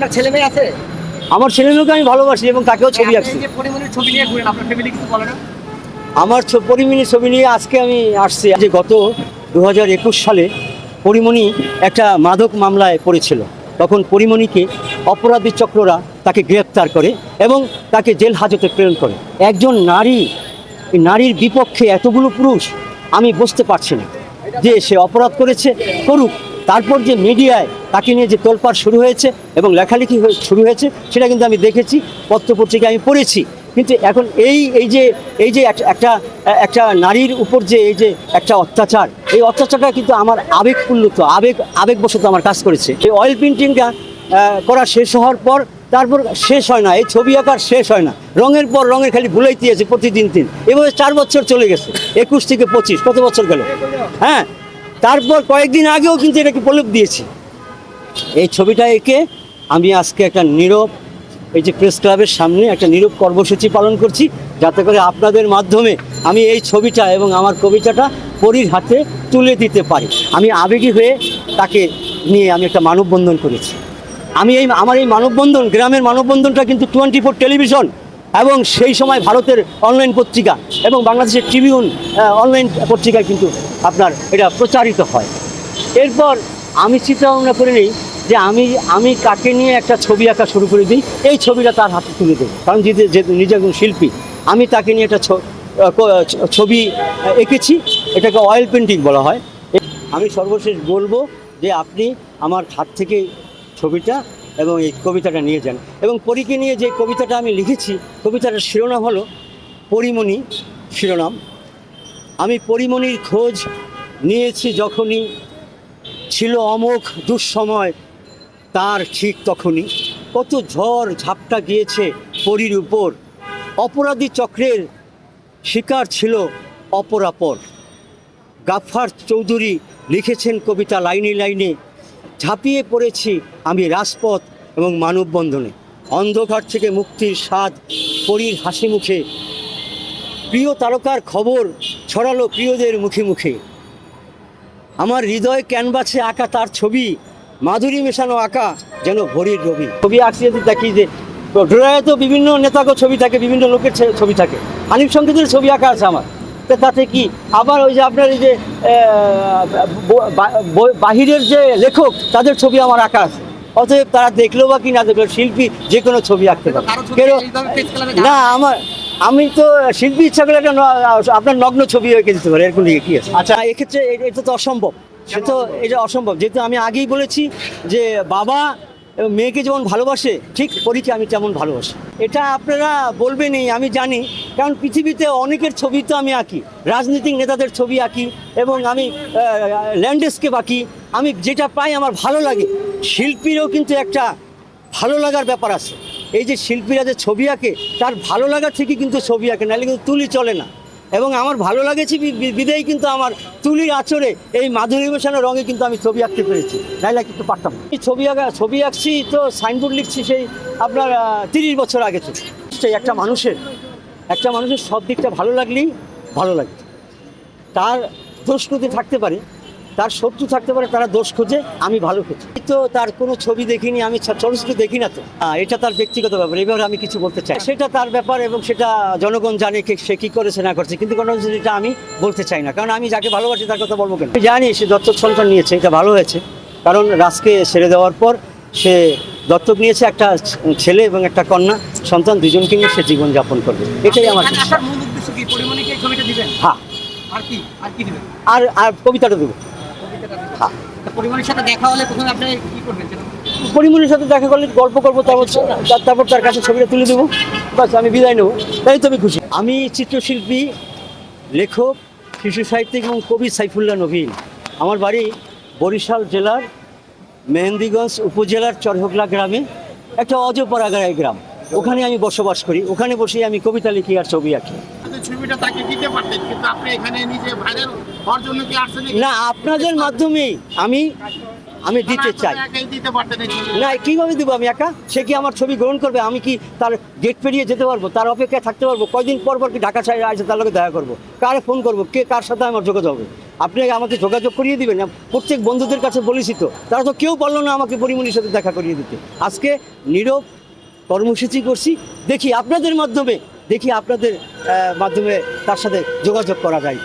আপনার ছেলে মেয়ে আছে? আমার ছেলে মেয়েকে আমি ভালোবাসি এবং তাকেও ছবি আঁকছি। আপনি যে পরিমণির ছবি নিয়ে ঘুরেন আপনার ফ্যামিলি কিছু বলে না আমার ছ- পরিমণি ছবি নিয়ে আজকে আমি আসছি। যে গত দু হাজার একুশ সালে পরিমণি একটা মাদক মামলায় পড়েছিল। তখন পরিমণিকে অপরাধী চক্ররা তাকে গ্রেপ্তার করে এবং তাকে জেল হাজতে প্রেরণ করে। একজন নারী নারীর বিপক্ষে এতগুলো পুরুষ আমি বুঝতে পারছি না যে সে অপরাধ করেছে করুক। তারপর যে মিডিয়ায় তাকে নিয়ে যে তোলপাড় শুরু হয়েছে এবং লেখালেখি শুরু হয়েছে, সেটা কিন্তু আমি দেখেছি, পত্রপত্রিকায় আমি পড়েছি। কিন্তু এখন এই এই যে এই যে এক- একটা একটা নারীর উপর যে এই যে একটা অত্যাচার, এই অত্যাচারটা কিন্তু আমার আবেগপূর্ণত আবেগ, আবেগবশত আমার কাজ করেছে। এই অয়েল পেন্টিংটা করা শেষ হওয়ার পর, তারপর শেষ হয় না, এই ছবি আঁকার শেষ হয় না। রঙের পর রঙের খালি ভুলাইতে আছে প্রতিদিন দিন এভাবে চার বছর চলে গেছে, একুশ থেকে পঁচিশ, কত বছর গেল? হ্যাঁ তারপর কয়েকদিন আগেও কিন্তু এটাকে প্রলোভ দিয়েছি। এই ছবিটা এঁকে আমি আজকে একটা নীরব, এই যে প্রেস ক্লাবের সামনে একটা নীরব কর্মসূচি পালন করছি, যাতে করে আপনাদের মাধ্যমে আমি এই ছবিটা এবং আমার কবিতাটা পরীর হাতে তুলে দিতে পারি। আমি আবেগী হয়ে তাকে নিয়ে আমি একটা মানববন্ধন করেছি। আমি এই, আমার এই মানববন্ধন, গ্রামের মানববন্ধনটা কিন্তু টোয়েন্টি ফোর টেলিভিশন এবং সেই সময় ভারতের অনলাইন পত্রিকা এবং বাংলাদেশের ট্রিবিউন অনলাইন পত্রিকায় কিন্তু আপনার এটা প্রচারিত হয়। এরপর আমি চিন্তা ভাবনা করে নিই যে আমি আমি কাকে নিয়ে একটা ছবি আঁকা শুরু করে দিই, এই ছবিটা তার হাতে তুলে দেবো। কারণ যে নিজে একজন শিল্পী, আমি তাকে নিয়ে একটা ছবি এঁকেছি, এটাকে অয়েল পেন্টিং বলা হয়। আমি সর্বশেষ বলব যে আপনি আমার হাত থেকে ছবিটা এবং এই কবিতাটা নিয়ে যান এবং পরীকে নিয়ে যে কবিতাটা আমি লিখেছি, কবিতাটার শিরোনাম হলো পরিমণি শিরোনাম। আমি পরিমণির খোঁজ নিয়েছি যখনই, ছিল অমোঘ দুঃসময়, তার ঠিক তখনই। কত ঝড় ঝাপটা গিয়েছে পরীর উপর, অপরাধী চক্রের শিকার ছিল অপরাপর। গাফফার চৌধুরী লিখেছেন কবিতা লাইনে লাইনে ঝাঁপিয়ে পড়েছি আমি রাজপথ এবং মানববন্ধনে। অন্ধকার থেকে মুক্তির স্বাদ পরীর হাসি মুখে। প্রিয় তারকার খবর ছড়ালো প্রিয়দের মুখে মুখে। আমার হৃদয় ক্যানভাসে আঁকা তার ছবি, মাধুরী মেশানো আঁকা যেন ভরির রবি। ছবি আঁকছি যদি দেখি যে ড্রয়ায় তো বিভিন্ন নেতাকে ছবি থাকে, বিভিন্ন লোকের ছবি থাকে। হানিফ সঙ্গীতের ছবি আঁকা আছে আমার। তাতে কি? আবার ওই যে আপনার এই যে বাহিরের যে লেখক তাদের ছবি আমার আঁকা আছে অতএব তারা দেখল বা কি না দেখল শিল্পী যে কোনো ছবি আঁকতে পারে কেন? না? আমার আমি তো শিল্পী ইচ্ছা করলে একটা আপনার নগ্ন ছবি এঁকে দিতে পারি এরকম কি আছে? আচ্ছা এক্ষেত্রে এটা তো অসম্ভব। সে তো এটা অসম্ভব। যেহেতু আমি আগেই বলেছি যে বাবা এবং মেয়েকে যেমন ভালোবাসে, ঠিক পরীকে আমি তেমন ভালোবাসি। এটা আপনারা বলবেনই, আমি জানি, কারণ পৃথিবীতে অনেকের ছবি তো আমি আঁকি, রাজনৈতিক নেতাদের ছবি আঁকি এবং আমি ল্যান্ডস্কেপ আঁকি, আমি যেটা পাই আমার ভালো লাগে। শিল্পীরও কিন্তু একটা ভালো লাগার ব্যাপার আছে। এই যে শিল্পীরা যে ছবি আঁকে, তার ভালো লাগা থেকে কিন্তু ছবি আঁকে, নাহলে কিন্তু তুলি চলে না। এবং আমার ভালো লাগেছে বি- বি- কিন্তু আমার তুলির আচরে এই মাধুরী ভূষণের রঙে কিন্তু আমি ছবি আঁকতে পেরেছি। নাইলে কিন্তু পারতাম? এই ছবি আঁকা, ছবি আঁকছি তো সাইনবোর্ড লিখছি সেই আপনার তিরিশ বছর আগে সেই একটা মানুষের একটা মানুষের সব দিকটা ভালো লাগলেই ভালো লাগে। তার দোষ থাকতে পারে তার শত্রু থাকতে পারে তারা দোষ খোঁজে আমি ভালো খুঁজি। তো তার কোনো ছবি দেখিনি আমি চলচ্চিত্র দেখি না তো। এটা তার ব্যক্তিগত ব্যাপার এবার আমি কিছু বলতে চাই। সেটা তার ব্যাপার এবং সেটা জনগণ জানে কে সে কী করেছে না করছে কিন্তু কোনো এটা আমি বলতে চাই না। কারণ আমি যাকে ভালোবাসি তার কথা বলব কেন? জানি সে দত্তক সন্তান নিয়েছে এটা ভালো হয়েছে। কারণ রাজকে ছেড়ে দেওয়ার পর সে দত্তক নিয়েছে একটা ছেলে এবং একটা কন্যা সন্তান দুজনকে নিয়ে সে জীবনযাপন করবে। এটাই আমার ছবিটা দিবেন? হ্যাঁ। আর কি আর কি দিবেন? আর আর কবিতাটা দেবো। পরিমণির সাথে দেখা হলে প্রথমে আপনি কি করবেন পরিমণির সাথে দেখা করলে গল্প করব তারপর তার- তারপর তার কাছে ছবিটা তুলে দেবো। বাস আমি বিদায় নেব। তাই তো আমি খুশি। আমি চিত্রশিল্পী লেখক শিশু সাহিত্যিক এবং কবি সাইফুল্লাহ নবীন। আমার বাড়ি বরিশাল জেলার মেহেন্দিগঞ্জ উপজেলার চরহকলা গ্রামে একটা অজপাড়াগাড়াই গ্রাম। ওখানে আমি বসবাস করি ওখানে বসেই আমি কবিতা লিখি আর ছবি আঁকি। ছবিটা তাকে দিতে পারতেন কিন্তু আপনি এখানে নিজে ভাইরাল হওয়ার জন্য কি আসছেন না আপনাদের মাধ্যমেই আমি আমি দিতে চাই। একাই দিতে ছবিটা। না কীভাবে দেবো আমি একা? সে কি আমার ছবি গ্রহণ করবে? আমি কি তার গেট পেরিয়ে যেতে পারব? তার অপেক্ষায় থাকতে পারব? কয়দিন পর পর কি ঢাকা সাইডে আসে তার লোকে দেখা করব? কারে ফোন করব? কে কার সাথে আমার যোগাযোগ হবে? আপনি আমাকে যোগাযোগ করিয়ে দিবেন? প্রত্যেক বন্ধুদের কাছে বলেছি তো। তারা তো কেউ পারল না আমাকে পরিমণির সাথে দেখা করিয়ে দিতে। আজকে নীরব কর্মসূচি করছি। দেখি আপনাদের মাধ্যমে দেখি আপনাদের মাধ্যমে তার সাথে যোগাযোগ করা যায়